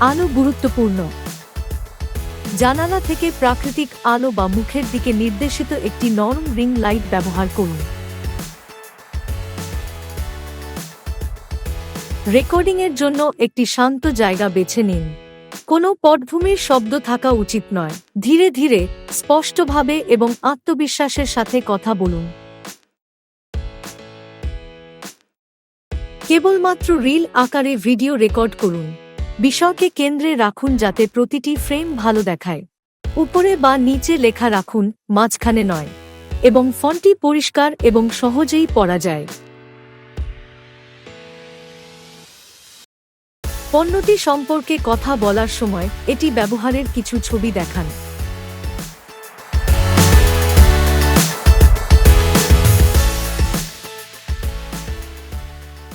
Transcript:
আলো গুরুত্বপূর্ণ। জানালা থেকে প্রাকৃতিক আলো বা মুখের দিকে নির্দেশিত একটি নরম রিং লাইট ব্যবহার করুন। রেকর্ডিংয়ের জন্য একটি শান্ত জায়গা বেছে নিন। কোনো পটভূমির শব্দ থাকা উচিত নয়। ধীরে ধীরে, স্পষ্টভাবে এবং আত্মবিশ্বাসের সাথে কথা বলুন। কেবলমাত্র রিল আকারে ভিডিও রেকর্ড করুন। বিষয়কে কেন্দ্রে রাখুন যাতে প্রতিটি ফ্রেম ভালো দেখায়। উপরে বা নিচে লেখা রাখুন, মাঝখানে নয়। এবং ফন্টটি পরিষ্কার এবং সহজেই পড়া যায়। পণ্যটি সম্পর্কে কথা বলার সময় এটি ব্যবহারের কিছু ছবি দেখান।